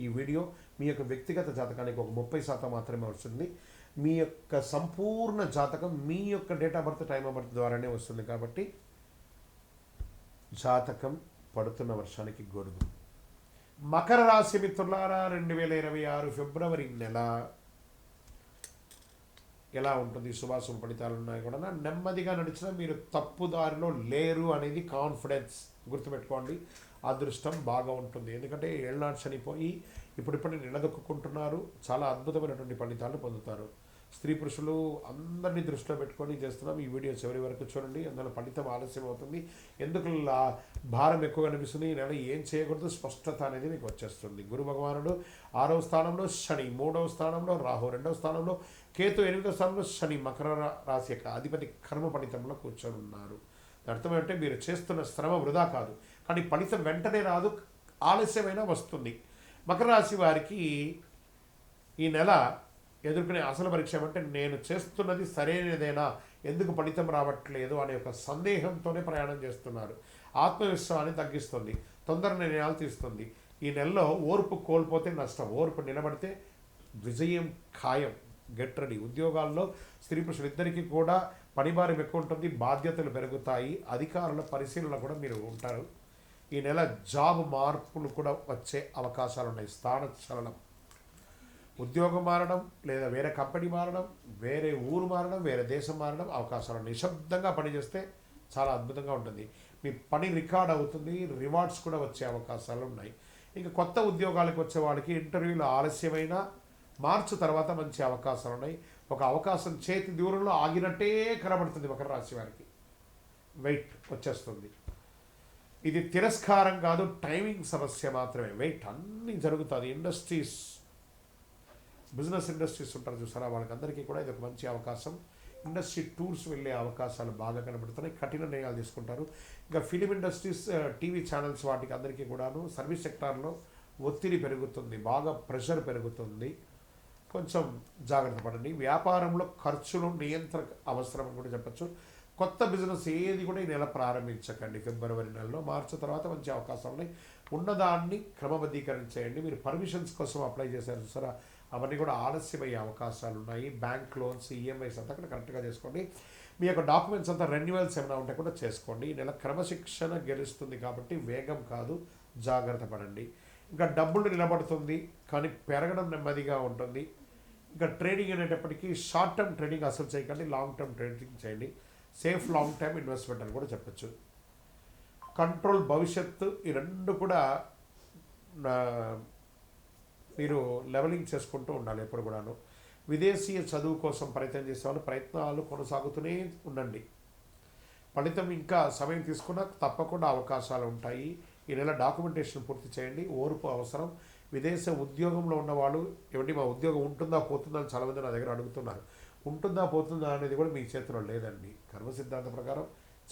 ఈ వీడియో మీ యొక్క వ్యక్తిగత జాతకానికి ఒక ముప్పై శాతం మాత్రమే వస్తుంది. మీ యొక్క సంపూర్ణ జాతకం మీ యొక్క date of birth time of birth ద్వారానే వస్తుంది కాబట్టి జాతకం పడుతున్న వర్షానికి గొడుగు మకర రాశి మిత్రులారా రెండు వేల ఇరవై ఆరు ఫిబ్రవరి నెల ఎలా ఉంటుంది? శుభాశుభ ఫలితాలు ఉన్నాయి కూడా. నెమ్మదిగా నడిచినా మీరు తప్పు దారిలో లేరు అనేది కాన్ఫిడెన్స్ గుర్తుపెట్టుకోండి. అదృష్టం బాగా ఉంటుంది. ఎందుకంటే ఏళ్ళనాడు చనిపోయి ఇప్పుడిప్పుడు నిలదొక్కుంటున్నారు చాలా అద్భుతమైనటువంటి ఫలితాలు పొందుతారు. స్త్రీ పురుషులు అందరినీ దృష్టిలో పెట్టుకొని చేస్తున్నాం. ఈ వీడియో చివరి వరకు చూడండి. అందులో ఫలితం ఆలస్యం అవుతుంది. ఎందుకు లా- భారం ఎక్కువ అనిపిస్తుంది? ఈ నెల ఏం చేయకూడదు? స్పష్టత అనేది మీకు వచ్చేస్తుంది. గురు భగవానుడు ఆరవ స్థానంలో శని మూడవ స్థానంలో రాహు రెండవ స్థానంలో కేతు ఎనిమిదవ స్థానంలో శని మకర రాశి యొక్క అధిపతి కర్మ ఫలితంలో కూర్చొని ఉన్నారు. దాని అర్థం ఏంటంటే మీరు చేస్తున్న శ్రమ వృధా కాదు. కానీ ఫలితం వెంటనే రాదు ఆలస్యమైనా వస్తుంది. మకర రాశి వారికి ఈ నెల ఎదుర్కొనే అసలు పరీక్ష ఏమంటే నేను చేస్తున్నది సరైనదేనా? ఎందుకు ఫలితం రావట్లేదు? అనే ఒక సందేహంతోనే ప్రయాణం చేస్తున్నారు. ఆత్మవిశ్వాసాన్ని తగ్గిస్తుంది తొందర నిర్ణయాలు తీస్తుంది. ఈ నెలలో ఓర్పు కోల్పోతే నష్టం ఓర్పు నిలబడితే విజయం ఖాయం. గెట్ రెడీ ఉద్యోగాల్లో స్త్రీ పురుషులు ఇద్దరికీ కూడా పనిభారం ఎక్కువ ఉంటుంది బాధ్యతలు పెరుగుతాయి అధికారుల పరిశీలన కూడా మీరు ఉంటారు. ఈ నెల జాబ్ మార్పులు కూడా వచ్చే అవకాశాలు ఉన్నాయి స్థాన చలనం. ఉద్యోగం మారడం లేదా వేరే కంపెనీ మారడం వేరే ఊరు మారడం వేరే దేశం మారడం అవకాశాలు నిశ్శబ్దంగా పనిచేస్తే చాలా అద్భుతంగా ఉంటుంది. మీ పని రికార్డ్ అవుతుంది రివార్డ్స్ కూడా వచ్చే అవకాశాలు ఉన్నాయి. ఇంకా కొత్త ఉద్యోగాలకు వచ్చే వాళ్ళకి ఇంటర్వ్యూలు ఆలస్యమైన మార్చు తర్వాత మంచి అవకాశాలు ఉన్నాయి. ఒక అవకాశం చేతి దూరంలో ఆగినట్టే కనబడుతుంది మకర రాశి వారికి. వెయిట్ వచ్చేస్తుంది. ఇది తిరస్కారం కాదు టైమింగ్ సమస్య మాత్రమే. వెయిట్ అన్నీ జరుగుతుంది ఇండస్ట్రీస్ బిజినెస్ ఇండస్ట్రీస్ ఉంటారు చూసారా? వాళ్ళకందరికీ కూడా ఇది ఒక మంచి అవకాశం. ఇండస్ట్రీ టూర్స్ వెళ్ళే అవకాశాలు బాగా కనబడుతున్నాయి. కఠిన నిర్ణయాలు తీసుకుంటారు. ఇంకా ఫిలిం ఇండస్ట్రీస్ టీవీ ఛానల్స్ వాటికి అందరికీ కూడాను సర్వీస్ సెక్టార్లో ఒత్తిడి పెరుగుతుంది. బాగా ప్రెషర్ పెరుగుతుంది. కొంచెం జాగ్రత్త పడండి. వ్యాపారంలో ఖర్చులు నియంత్రణ అవసరం కూడా చెప్పచ్చు. కొత్త బిజినెస్ ఏది కూడా ఈ నెల ప్రారంభించకండి. ఫిబ్రవరి నెలలో మార్చి తర్వాత మంచి అవకాశాలు ఉన్నాయి. ఉన్నదాన్ని క్రమబద్ధీకరణ చేయండి. మీరు పర్మిషన్స్ కోసం అప్లై చేశారు చూసారా? అవన్నీ కూడా ఆలస్యమయ్యే అవకాశాలు ఉన్నాయి. బ్యాంక్ లోన్స్ ఈఎంఐస్ అంతా కూడా కరెక్ట్గా చేసుకోండి. మీ యొక్క డాక్యుమెంట్స్ అంతా రెన్యువల్స్ ఏమైనా ఉంటే కూడా చేసుకోండి. ఈ నెల క్రమశిక్షణ గెలుస్తుంది కాబట్టి వేగం కాదు. జాగ్రత్త పడండి. ఇంకా డబ్బులు నిలబడుతుంది కానీ పెరగడం నెమ్మదిగా ఉంటుంది. ఇంకా ట్రేడింగ్ అనేటప్పటికీ షార్ట్ టర్మ్ ట్రేడింగ్ అసలు చేయకండి లాంగ్ టర్మ్ ట్రేడింగ్ చేయండి. సేఫ్ లాంగ్ టర్మ్ ఇన్వెస్ట్మెంట్ అని కూడా చెప్పచ్చు. కంట్రోల్ భవిష్యత్తు ఈ రెండు కూడా మీరు లెవెలింగ్ చేసుకుంటూ ఉండాలి ఎప్పుడు కూడాను. విదేశీయ చదువు కోసం ప్రయత్నం చేసేవాళ్ళు ప్రయత్నాలు కొనసాగుతూనే ఉండండి. ఫలితం ఇంకా సమయం తీసుకున్నా తప్పకుండా అవకాశాలు ఉంటాయి. ఈ నెల డాక్యుమెంటేషన్ పూర్తి చేయండి. ఓర్పు అవసరం. విదేశ ఉద్యోగంలో ఉన్నవాళ్ళు ఏమండి మా ఉద్యోగం ఉంటుందా పోతుందా అని చాలామంది నా దగ్గర అడుగుతున్నారు. ఉంటుందా పోతుందా అనేది కూడా మీ చేతిలో లేదండి. కర్మ సిద్ధాంత ప్రకారం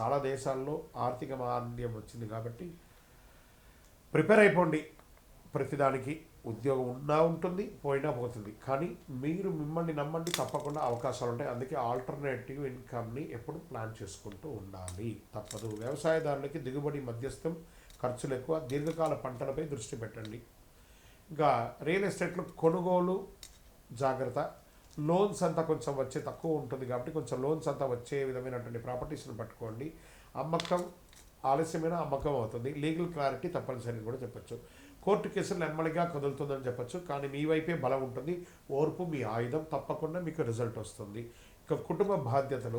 చాలా దేశాల్లో ఆర్థిక మాంద్యం వచ్చింది కాబట్టి ప్రిపేర్ అయిపోండి. ప్రతిదానికి ఉద్యోగం ఉన్నా ఉంటుంది పోయినా పోతుంది. కానీ మీరు మిమ్మల్ని నమ్మండి తప్పకుండా అవకాశాలు ఉంటాయి. అందుకే ఆల్టర్నేటివ్ ఇన్కమ్ని ఎప్పుడు ప్లాన్ చేసుకుంటూ ఉండాలి. తప్పదు. వ్యవసాయదారులకి దిగుబడి మధ్యస్థం ఖర్చులు ఎక్కువ దీర్ఘకాల పంటలపై దృష్టి పెట్టండి. ఇంకా రియల్ ఎస్టేట్లో కొనుగోలు జాగ్రత్త. లోన్స్ అంతా కొంచెం వచ్చే తక్కువ ఉంటుంది కాబట్టి కొంచెం లోన్స్ అంతా వచ్చే విధమైనటువంటి ప్రాపర్టీస్ని పట్టుకోండి. అమ్మకం ఆలస్యమైన అమ్మకం అవుతుంది. లీగల్ క్లారిటీ తప్పనిసరి కూడా చెప్పొచ్చు. కోర్టు కేసులు నెమ్మదిగా కదులుతుందని చెప్పొచ్చు. కానీ మీ వైపే బలం ఉంటుంది. ఓర్పు మీ ఆయుధం తప్పకుండా మీకు రిజల్ట్ వస్తుంది. ఇక కుటుంబ బాధ్యతలు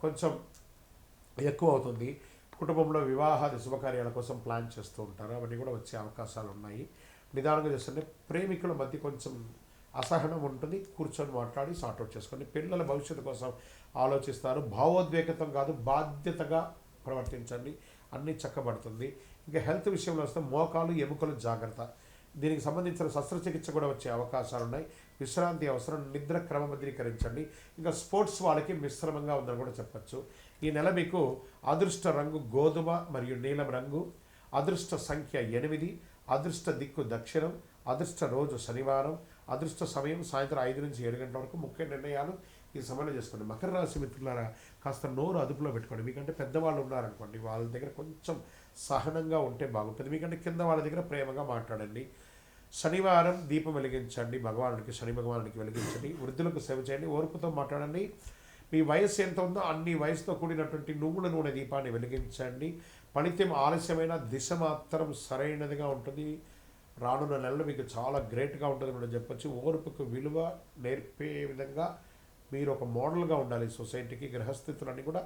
కొంచెం ఎక్కువ అవుతుంది. కుటుంబంలో వివాహాది శుభకార్యాల కోసం ప్లాన్ చేస్తూ ఉంటారు. అవన్నీ కూడా వచ్చే అవకాశాలు ఉన్నాయి. నిదానంగా చేస్తుంటే ప్రేమికుల మధ్య కొంచెం అసహనం ఉంటుంది. కూర్చొని మాట్లాడి సార్ట్అవుట్ చేసుకోండి. పిల్లల భవిష్యత్తు కోసం ఆలోచిస్తారు. భావోద్వేగతం కాదు బాధ్యతగా ప్రవర్తించండి. అన్నీ చక్కబడుతుంది. ఇంకా హెల్త్ విషయంలో వస్తే మోకాలు ఎముకలు జాగ్రత్త. దీనికి సంబంధించిన శస్త్రచికిత్స కూడా వచ్చే అవకాశాలు ఉన్నాయి. విశ్రాంతి అవసరం నిద్ర క్రమబద్ధీకరించండి. ఇంకా స్పోర్ట్స్ వాళ్ళకి మిశ్రమంగా ఉందని కూడా చెప్పచ్చు. ఈ నెల మీకు అదృష్ట రంగు గోధుమ మరియు నీలం రంగు అదృష్ట సంఖ్య ఎనిమిది అదృష్ట దిక్కు దక్షిణం అదృష్ట రోజు శనివారం అదృష్ట సమయం సాయంత్రం ఐదు నుంచి ఏడు గంటల వరకు ముఖ్య నిర్ణయాలు ఈ సమయంలో చేసుకోండి. మకర రాశి మిత్రులారా కాస్త నోరు అదుపులో పెట్టుకోండి. మీకంటే పెద్దవాళ్ళు ఉన్నారనుకోండి వాళ్ళ దగ్గర కొంచెం సహనంగా ఉంటే బాగుంటుంది. మీకంటే కింద వాళ్ళ దగ్గర ప్రేమగా మాట్లాడండి. శనివారం దీపం వెలిగించండి భగవానుడికి శని భగవానుడికి వెలిగించండి వృద్ధులకు సేవ చేయండి ఓర్పుతో మాట్లాడండి. మీ వయస్సు ఎంత ఉందో అన్ని వయసుతో కూడినటువంటి నువ్వుల నూనె దీపాన్ని వెలిగించండి. పనిత్యం ఆలస్యమైన దిశ మాత్రం సరైనదిగా ఉంటుంది. రానున్న నెలలు మీకు చాలా గ్రేట్గా ఉంటుంది కూడా చెప్పొచ్చు. ఓర్పుకు విలువ నేర్పే విధంగా మీరు ఒక మోడల్గా ఉండాలి సొసైటీకి గ్రహస్థితులన్నీ కూడా.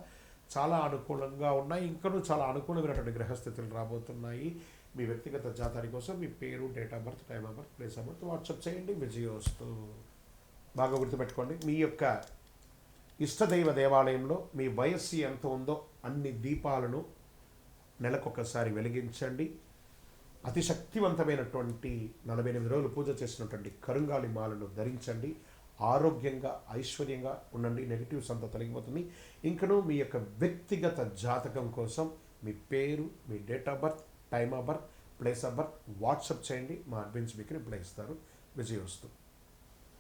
చాలా అనుకూలంగా ఉన్నాయి. ఇంకనూ చాలా అనుకూలమైనటువంటి గ్రహస్థితులు రాబోతున్నాయి. మీ వ్యక్తిగత జాతాని కోసం మీ పేరు date of birth time of birth place of birth WhatsApp చేయండి. విజయోస్తు బాగా గుర్తుపెట్టుకోండి. మీ యొక్క ఇష్టదైవ దేవాలయంలో మీ వయస్సు ఎంత ఉందో అన్ని దీపాలను నెలకొకసారి వెలిగించండి. అతి శక్తివంతమైనటువంటి నలభై ఎనిమిది రోజులు పూజ చేసినటువంటి కరుంగాలి మాలను ధరించండి. ఆరోగ్యంగా ఐశ్వర్యంగా ఉండండి. నెగిటివ్స్ అంతా తొలగిపోతుంది. ఇంకనూ మీ యొక్క వ్యక్తిగత జాతకం కోసం మీ పేరు మీ date of birth time of birth place of birth WhatsApp చేయండి. మా అడ్మిన్స్ మీకు రిప్లై ఇస్తారు. విజయోస్తు